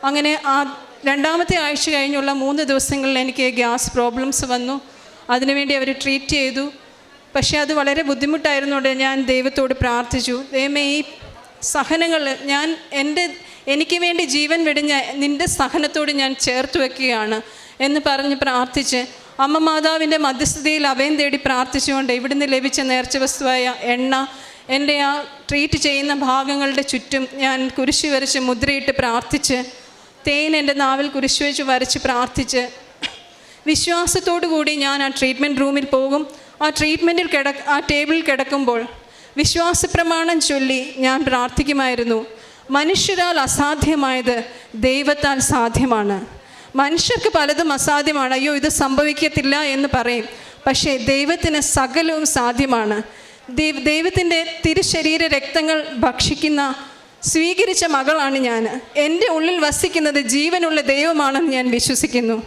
അങ്ങനെ ആ രണ്ടാമത്തെ ആഴ്ച കഴിഞ്ഞുള്ള മൂന്ന് ദിവസങ്ങളിൽ എനിക്ക് ഗ്യാസ് പ്രോബ്ലംസ് വന്നു. അതിനുവേണ്ടി അവർ ട്രീറ്റ് ചെയ്തു. പക്ഷേ അത് വളരെ ബുദ്ധിമുട്ടായിരുന്നുകൊണ്ട് ഞാൻ ദൈവത്തോട് പ്രാർത്ഥിച്ചു. ദൈവമേ ഈ സഹനങ്ങൾ ഞാൻ എന്റെ എനിക്ക് വേണ്ടി ജീവൻ വെടിഞ്ഞ നിന്റെ സഹനത്തോട് ഞാൻ ചേർത്ത് വെക്കുകയാണ് എന്ന് പറഞ്ഞ് പ്രാർത്ഥിച്ച് അമ്മ മാതാവിന്റെ മധ്യസ്ഥതയിൽ അഭയം തേടി പ്രാർത്ഥിച്ചുകൊണ്ട് ഇവിടുന്ന് ലഭിച്ച നേർച്ച വസ്തുവായ എണ്ണ എന്റെ ആ ട്രീറ്റ് ചെയ്യുന്ന ഭാഗങ്ങളുടെ ചുറ്റും ഞാൻ കുരിശ് വരച്ച് മുദ്രയിട്ട് പ്രാർത്ഥിച്ച് തേൻ എന്റെ നാവിൽ കുരിശ് വെച്ച് വരച്ച് പ്രാർത്ഥിച്ച് വിശ്വാസത്തോടു കൂടി ഞാൻ ആ ട്രീറ്റ്മെന്റ് റൂമിൽ പോകും. ആ ട്രീറ്റ്മെന്റിൽ കിട ആ ടേബിളിൽ കിടക്കുമ്പോൾ വിശ്വാസപ്രമാണം ചൊല്ലി ഞാൻ പ്രാർത്ഥിക്കുമായിരുന്നു. മനുഷ്യരാൽ അസാധ്യമായത് ദൈവത്താൽ സാധ്യമാണ്. മനുഷ്യർക്ക് പലതും അസാധ്യമാണ്. അയ്യോ ഇത് സംഭവിക്കത്തില്ല എന്ന് പറയും. പക്ഷേ ദൈവത്തിന് സകലവും സാധ്യമാണ്. ദൈവ ദൈവത്തിന്റെ തിരുശരീര രക്തങ്ങൾ ഭക്ഷിക്കുന്ന സ്വീകരിച്ച മകളാണ് ഞാൻ. എന്റെ ഉള്ളിൽ വസിക്കുന്നത് ജീവനുള്ള ദൈവമാണെന്ന് ഞാൻ വിശ്വസിക്കുന്നു.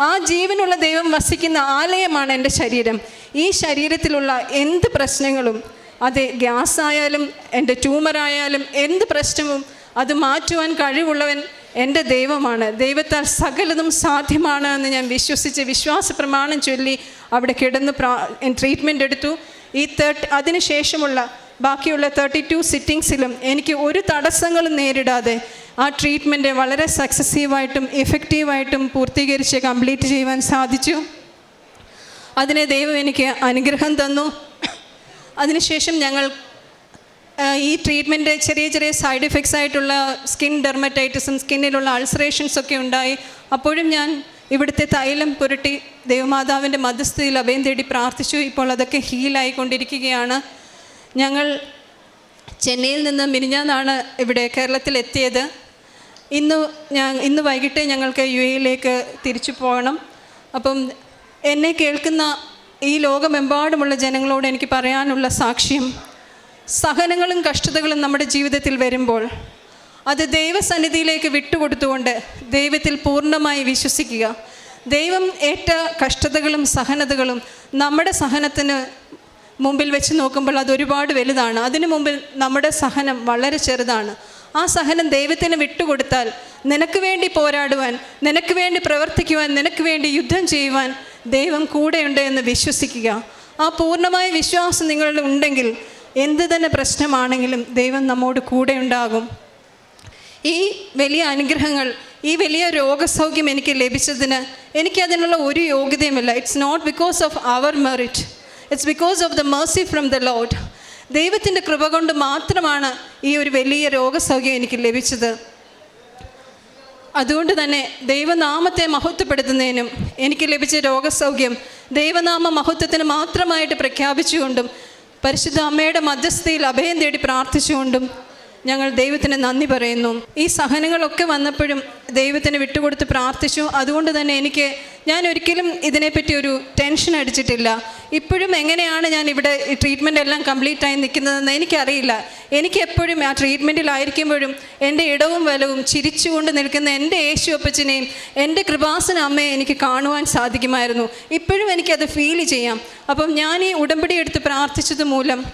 ആ ജീവനുള്ള ദൈവം വസിക്കുന്ന ആലയമാണ് എന്റെ ശരീരം. ഈ ശരീരത്തിലുള്ള എന്ത് പ്രശ്നങ്ങളും അത് ഗ്യാസ് ആയാലും എന്റെ ട്യൂമറായാലും എന്ത് പ്രശ്നവും അത് മാറ്റുവാൻ കഴിവുള്ളവൻ എന്റെ ദൈവമാണ്. ദൈവത്താൽ സകലതും സാധ്യമാണ് എന്ന് ഞാൻ വിശ്വസിച്ച് വിശ്വാസ പ്രമാണം ചൊല്ലി അവിടെ കിടന്ന് പ്രാ ട്രീറ്റ്മെന്റ് എടുത്തു. ഈ തേർട്ടി അതിനുശേഷമുള്ള ബാക്കിയുള്ള തേർട്ടി ടു സിറ്റിങ്സിലും എനിക്ക് ഒരു തടസ്സങ്ങളും നേരിടാതെ ആ ട്രീറ്റ്മെന്റ് വളരെ സക്സസീവായിട്ടും എഫക്റ്റീവായിട്ടും പൂർത്തീകരിച്ച് കംപ്ലീറ്റ് ചെയ്യുവാൻ സാധിച്ചു. അതിനെ ദൈവം എനിക്ക് അനുഗ്രഹം തന്നു. അതിനുശേഷം ഞങ്ങൾ ഈ ട്രീറ്റ്മെന്റ് ചെറിയ ചെറിയ സൈഡ് എഫക്ട്സ് ആയിട്ടുള്ള സ്കിൻ ഡെർമറ്റൈറ്റിസും സ്കിന്നിലുള്ള അൾസറേഷൻസ് ഒക്കെ ഉണ്ടായി. അപ്പോഴും ഞാൻ ഇവിടുത്തെ തൈലം പുരട്ടി ദേവമാതാവിന്റെ മധ്യസ്ഥയിൽ അഭയം തേടി പ്രാർത്ഥിച്ചു. ഇപ്പോൾ അതൊക്കെ ഹീലായിക്കൊണ്ടിരിക്കുകയാണ് ഞങ്ങൾ ചെന്നൈയിൽ നിന്ന് മിനിഞ്ഞാന്നാണ് ഇവിടെ കേരളത്തിലെത്തിയത്. ഇന്ന് ഞാൻ ഇന്ന് വൈകിട്ട് ഞങ്ങൾക്ക് യു എയിലേക്ക് തിരിച്ചു പോകണം. അപ്പം എന്നെ കേൾക്കുന്ന ഈ ലോകമെമ്പാടുമുള്ള ജനങ്ങളോട് എനിക്ക് പറയാനുള്ള സാക്ഷ്യം സഹനങ്ങളും കഷ്ടതകളും നമ്മുടെ ജീവിതത്തിൽ വരുമ്പോൾ അത് ദൈവസന്നിധിയിലേക്ക് വിട്ടുകൊടുത്തുകൊണ്ട് ദൈവത്തിൽ പൂർണമായി വിശ്വസിക്കുക. ദൈവം ഏറ്റ കഷ്ടതകളും സഹനതകളും നമ്മുടെ സഹനത്തിന് മുമ്പിൽ വെച്ച് നോക്കുമ്പോൾ അത് ഒരുപാട് വലുതാണ്. അതിനു മുമ്പിൽ നമ്മുടെ സഹനം വളരെ ചെറുതാണ്. ആ സഹനം ദൈവത്തിന് വിട്ടുകൊടുത്താൽ നിനക്ക് വേണ്ടി പോരാടുവാൻ നിനക്ക് വേണ്ടി പ്രവർത്തിക്കുവാൻ നിനക്ക് വേണ്ടി യുദ്ധം ചെയ്യുവാൻ ദൈവം കൂടെയുണ്ട് എന്ന് വിശ്വസിക്കുക. ആ പൂർണമായ വിശ്വാസം നിങ്ങളിൽ ഉണ്ടെങ്കിൽ എന്ത് തന്നെ പ്രശ്നമാണെങ്കിലും ദൈവം നമ്മോട് കൂടെ ഉണ്ടാകും ഈ വലിയ അനുഗ്രഹങ്ങൾ ഈ വലിയ രോഗസൗഖ്യം എനിക്ക് ലഭിച്ചതിന് എനിക്കതിനുള്ള ഒരു യോഗ്യതയുമില്ല. It's not because of our merit it's because of the mercy from the lord ദൈവത്തിന്റെ കൃപ കൊണ്ട് മാത്രമാണ് ഈ ഒരു വലിയ രോഗസൗഖ്യം എനിക്ക് ലഭിച്ചത്. അതുകൊണ്ട് തന്നെ ദൈവനാമത്തെ മഹത്വപ്പെടുത്തുന്നതിനും എനിക്ക് ലഭിച്ച രോഗസൗഖ്യം ദൈവനാമ മഹത്വത്തിന് മാത്രമായിട്ട് പ്രഖ്യാപിച്ചുകൊണ്ടും പരിശുദ്ധ അമ്മയുടെ മധ്യസ്ഥയിൽ അഭയം തേടി പ്രാർത്ഥിച്ചുകൊണ്ടും ഞങ്ങൾ ദൈവത്തിന് നന്ദി പറയുന്നു. ഈ സഹനങ്ങളൊക്കെ വന്നപ്പോഴും ദൈവത്തിന് വിട്ടുകൊടുത്ത് പ്രാർത്ഥിച്ചു. അതുകൊണ്ട് തന്നെ എനിക്ക് ഞാൻ ഒരിക്കലും ഇതിനെപ്പറ്റി ഒരു ടെൻഷൻ അടിച്ചിട്ടില്ല. ഇപ്പോഴും എങ്ങനെയാണ് ഞാൻ ഇവിടെ ഈ ട്രീറ്റ്മെന്റ് എല്ലാം കംപ്ലീറ്റ് ആയി നിൽക്കുന്നതെന്ന് എനിക്കറിയില്ല. എനിക്ക് എപ്പോഴും ആ ട്രീറ്റ്മെന്റിലായിരിക്കുമ്പോഴും എന്റെ ഇടവും വലവും ചിരിച്ചുകൊണ്ട് നിൽക്കുന്ന എന്റെ യേശു അപ്പച്ചനെയും എന്റെ കൃപാസന അമ്മയെ എനിക്ക് കാണുവാൻ സാധിക്കുമായിരുന്നു. ഇപ്പോഴും എനിക്കത് ഫീൽ ചെയ്യാം. അപ്പം ഞാൻ ഈ ഉടമ്പടി എടുത്ത് പ്രാർത്ഥിച്ചത് മൂലം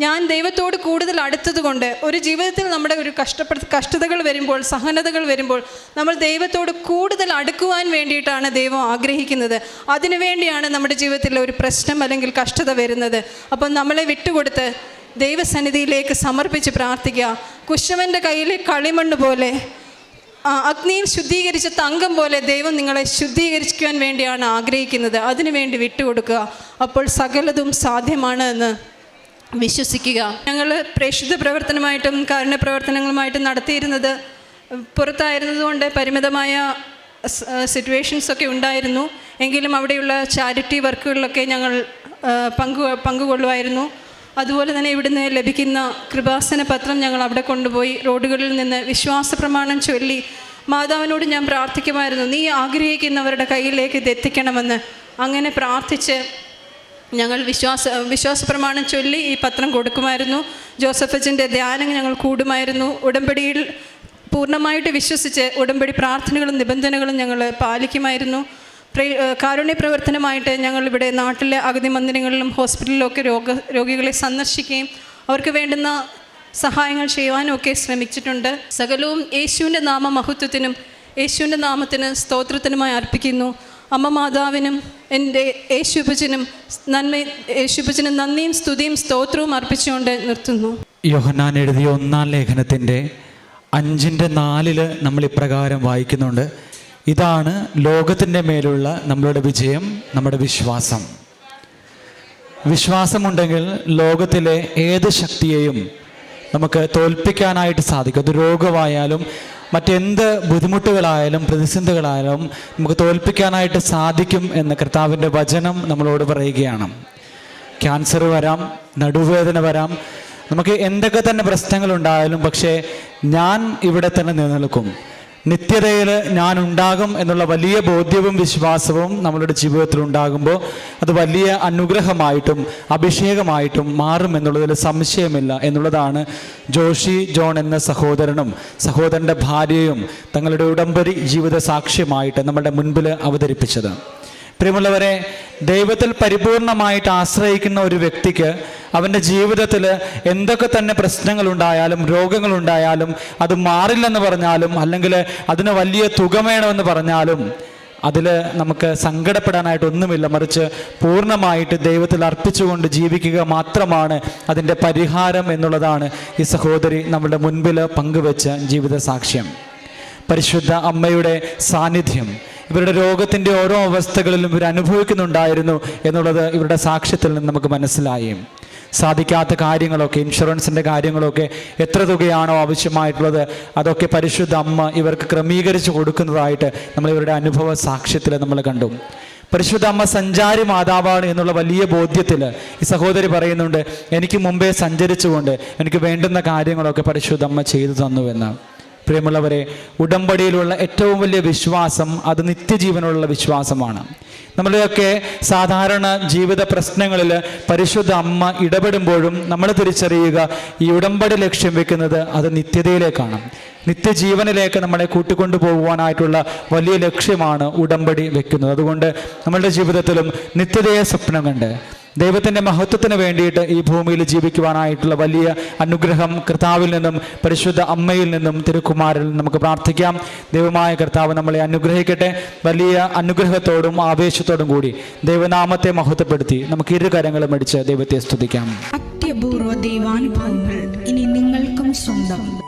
ഞാൻ ദൈവത്തോട് കൂടുതൽ അടുത്തതുകൊണ്ട് ഒരു ജീവിതത്തിൽ നമ്മുടെ ഒരു കഷ്ടപ്പെട്ട കഷ്ടതകൾ വരുമ്പോൾ സഹനതകൾ വരുമ്പോൾ നമ്മൾ ദൈവത്തോട് കൂടുതൽ അടുക്കുവാൻ വേണ്ടിയിട്ടാണ് ദൈവം ആഗ്രഹിക്കുന്നത്. അതിനുവേണ്ടിയാണ് നമ്മുടെ ജീവിതത്തിൽ ഒരു പ്രശ്നം അല്ലെങ്കിൽ കഷ്ടത വരുന്നത്. അപ്പം നമ്മളെ വിട്ടുകൊടുത്ത് ദൈവസന്നിധിയിലേക്ക് സമർപ്പിച്ച് പ്രാർത്ഥിക്കുക. കുശവന്റെ കയ്യിലെ കളിമണ്ണ് പോലെ അഗ്നിയും ശുദ്ധീകരിച്ച തങ്കം പോലെ ദൈവം നിങ്ങളെ ശുദ്ധീകരിക്കുവാൻ വേണ്ടിയാണ് ആഗ്രഹിക്കുന്നത്. അതിനുവേണ്ടി വിട്ടുകൊടുക്കുക. അപ്പോൾ സകലതും സാധ്യമാണ് എന്ന് വിശ്വസിക്കുക. ഞങ്ങൾ പ്രേക്ഷിത പ്രവർത്തനമായിട്ടും കാരുണ്യ പ്രവർത്തനങ്ങളുമായിട്ടും നടത്തിയിരുന്നത് പുറത്തായിരുന്നതുകൊണ്ട് പരിമിതമായ സിറ്റുവേഷൻസൊക്കെ ഉണ്ടായിരുന്നു. എങ്കിലും അവിടെയുള്ള ചാരിറ്റി വർക്കുകളിലൊക്കെ ഞങ്ങൾ പങ്കു പങ്കുകൊള്ളുമായിരുന്നു. അതുപോലെ തന്നെ ഇവിടുന്ന് ലഭിക്കുന്ന കൃപാസന പത്രം ഞങ്ങൾ അവിടെ കൊണ്ടുപോയി റോഡുകളിൽ നിന്ന് വിശ്വാസ പ്രമാണം ചൊല്ലി മാതാവിനോട് ഞാൻ പ്രാർത്ഥിക്കുമായിരുന്നു. നീ ആഗ്രഹിക്കുന്നവരുടെ കയ്യിലേക്ക് ഇത് എത്തിക്കണമെന്ന്. അങ്ങനെ പ്രാർത്ഥിച്ച് ഞങ്ങൾ വിശ്വാസ വിശ്വാസ പ്രമാണം ചൊല്ലി ഈ പത്രം കൊടുക്കുമായിരുന്നു. ജോസഫച്ചന്റെ ധ്യാനം ഞങ്ങൾ കൂടുമായിരുന്നു. ഉടമ്പടിയിൽ പൂർണമായിട്ട് വിശ്വസിച്ച് ഉടമ്പടി പ്രാർത്ഥനകളും നിബന്ധനകളും ഞങ്ങൾ പാലിക്കുമായിരുന്നു. കാരുണ്യ പ്രവർത്തനമായിട്ട് ഞങ്ങൾ ഇവിടെ നാട്ടിലെ അഗതി മന്ദിരങ്ങളിലും ഹോസ്പിറ്റലിലൊക്കെ രോഗ രോഗികളെ സന്ദർശിക്കുകയും അവർക്ക് വേണ്ടുന്ന സഹായങ്ങൾ ചെയ്യുവാനും ഒക്കെ ശ്രമിച്ചിട്ടുണ്ട്. സകലവും യേശുവിന്റെ നാമ മഹത്വത്തിനും യേശുവിന്റെ നാമത്തിന് സ്തോത്രത്തിനുമായി അർപ്പിക്കുന്നു. അമ്മ മാതാവിനും എന്റെ യേശുഭജനും നന്മ യേശുഭജനും നന്ദിയും സ്തുതിയും സ്തോത്രവും അർപ്പിച്ചുകൊണ്ട് നിർത്തുന്നു. യോഹന്നാൻ എഴുതിയ ഒന്നാം ലേഖനത്തിന്റെ അഞ്ചിന്റെ നാലിൽ നമ്മൾ ഇപ്രകാരം വായിക്കുന്നുണ്ട്. ഇതാണ് ലോകത്തിന്റെ മേലുള്ള നമ്മളുടെ വിജയം നമ്മുടെ വിശ്വാസം. വിശ്വാസമുണ്ടെങ്കിൽ ലോകത്തിലെ ഏത് ശക്തിയെയും നമുക്ക് തോൽപ്പിക്കാനായിട്ട് സാധിക്കും. അത് രോഗമായാലും മറ്റെന്ത് ബുദ്ധിമുട്ടുകളായാലും പ്രതിസന്ധികളായാലും നമുക്ക് തോൽപ്പിക്കാനായിട്ട് സാധിക്കും എന്ന് കർത്താവിന്റെ വചനം നമ്മളോട് പറയുകയാണ്. ക്യാൻസർ വരാം നടുവേദന വരാം. നമുക്ക് എന്തൊക്കെ തന്നെ പ്രശ്നങ്ങളുണ്ടായാലും പക്ഷേ ഞാൻ ഇവിടെ തന്നെ നിലനിൽക്കും. നിത്യതയിൽ ഞാൻ ഉണ്ടാകും എന്നുള്ള വലിയ ബോധ്യവും വിശ്വാസവും നമ്മളുടെ ജീവിതത്തിൽ ഉണ്ടാകുമ്പോൾ അത് വലിയ അനുഗ്രഹമായിട്ടും അഭിഷേകമായിട്ടും മാറും എന്നുള്ളതിൽ സംശയമില്ല എന്നുള്ളതാണ് ജോഷി ജോൺ എന്ന സഹോദരനും സഹോദരന്റെ ഭാര്യയും തങ്ങളുടെ ഉടമ്പടി ജീവിത സാക്ഷ്യമായിട്ട് നമ്മുടെ മുൻപിൽ അവതരിപ്പിച്ചത്. പ്രിയമുള്ളവരെ ദൈവത്തിൽ പരിപൂർണമായിട്ട് ആശ്രയിക്കുന്ന ഒരു വ്യക്തിക്ക് അവന്റെ ജീവിതത്തിൽ എന്തൊക്കെ തന്നെ പ്രശ്നങ്ങളുണ്ടായാലും രോഗങ്ങളുണ്ടായാലും അത് മാറില്ലെന്ന് പറഞ്ഞാലും അല്ലെങ്കിൽ അതിന് വലിയ തുക വേണമെന്ന് പറഞ്ഞാലും അതിൽ നമുക്ക് സങ്കടപ്പെടാനായിട്ട് ഒന്നുമില്ല. മറിച്ച് പൂർണമായിട്ട് ദൈവത്തിൽ അർപ്പിച്ചുകൊണ്ട് ജീവിക്കുക മാത്രമാണ് അതിന്റെ പരിഹാരം എന്നുള്ളതാണ് ഈ സഹോദരി നമ്മുടെ മുൻപിൽ പങ്കുവെച്ച ജീവിത സാക്ഷ്യം പരിശുദ്ധ അമ്മയുടെ സാന്നിധ്യം. ഇവരുടെ രോഗത്തിന്റെ ഓരോ അവസ്ഥകളിലും ഇവർ അനുഭവിക്കുന്നുണ്ടായിരുന്നു എന്നുള്ളത് ഇവരുടെ സാക്ഷ്യത്തിൽ നിന്ന് നമുക്ക് മനസ്സിലായി. സാധിക്കാത്ത കാര്യങ്ങളൊക്കെ ഇൻഷുറൻസിന്റെ കാര്യങ്ങളൊക്കെ എത്ര തുകയാണോ ആവശ്യമായിട്ടുള്ളത് അതൊക്കെ പരിശുദ്ധ അമ്മ ഇവർക്ക് ക്രമീകരിച്ച് കൊടുക്കുന്നതായിട്ട് നമ്മൾ ഇവരുടെ അനുഭവ സാക്ഷ്യത്തിൽ നമ്മൾ കണ്ടു. പരിശുദ്ധ അമ്മ സഞ്ചാരി മാതാവാണ് എന്നുള്ള വലിയ ബോധ്യത്തിൽ ഈ സഹോദരി പറയുന്നുണ്ട് എനിക്ക് മുമ്പേ സഞ്ചരിച്ചുകൊണ്ട് എനിക്ക് വേണ്ടുന്ന കാര്യങ്ങളൊക്കെ പരിശുദ്ധ അമ്മ ചെയ്തു തന്നു തന്നുവെന്ന് പ്രിയമുള്ളവരെ ഉടമ്പടിയിലുള്ള ഏറ്റവും വലിയ വിശ്വാസം അത് നിത്യജീവനുള്ള വിശ്വാസമാണ്. നമ്മുടെയൊക്കെ സാധാരണ ജീവിത പ്രശ്നങ്ങളിൽ പരിശുദ്ധ അമ്മ ഇടപെടുമ്പോഴും നമ്മൾ തിരിച്ചറിയുക ഈ ഉടമ്പടി ലക്ഷ്യം വെക്കുന്നത് അത് നിത്യതയിലേക്കാണ്. നിത്യജീവനിലേക്ക് നമ്മളെ കൂട്ടിക്കൊണ്ടു പോകുവാനായിട്ടുള്ള വലിയ ലക്ഷ്യമാണ് ഉടമ്പടി വെക്കുന്നത്. അതുകൊണ്ട് നമ്മളുടെ ജീവിതത്തിലും നിത്യതയെ സ്വപ്നം കണ്ട് ദൈവത്തിന്റെ മഹത്വത്തിന് വേണ്ടിയിട്ട് ഈ ഭൂമിയിൽ ജീവിക്കുവാനായിട്ടുള്ള വലിയ അനുഗ്രഹം കർത്താവിൽ നിന്നും പരിശുദ്ധ അമ്മയിൽ നിന്നും തിരുക്കുമാരിൽ നമുക്ക് പ്രാർത്ഥിക്കാം. ദൈവമായ കർത്താവ് നമ്മളെ അനുഗ്രഹിക്കട്ടെ. വലിയ അനുഗ്രഹത്തോടും ആവേശത്തോടും കൂടി ദൈവനാമത്തെ മഹത്വപ്പെടുത്തി നമുക്ക് ഇരു കരങ്ങളും അടിച്ച് ദൈവത്തെ സ്തുതിക്കാം. അത്യപൂർവ ദൈവാനുഭവങ്ങൾ ഇനി നിങ്ങൾക്കും സ്വന്തം.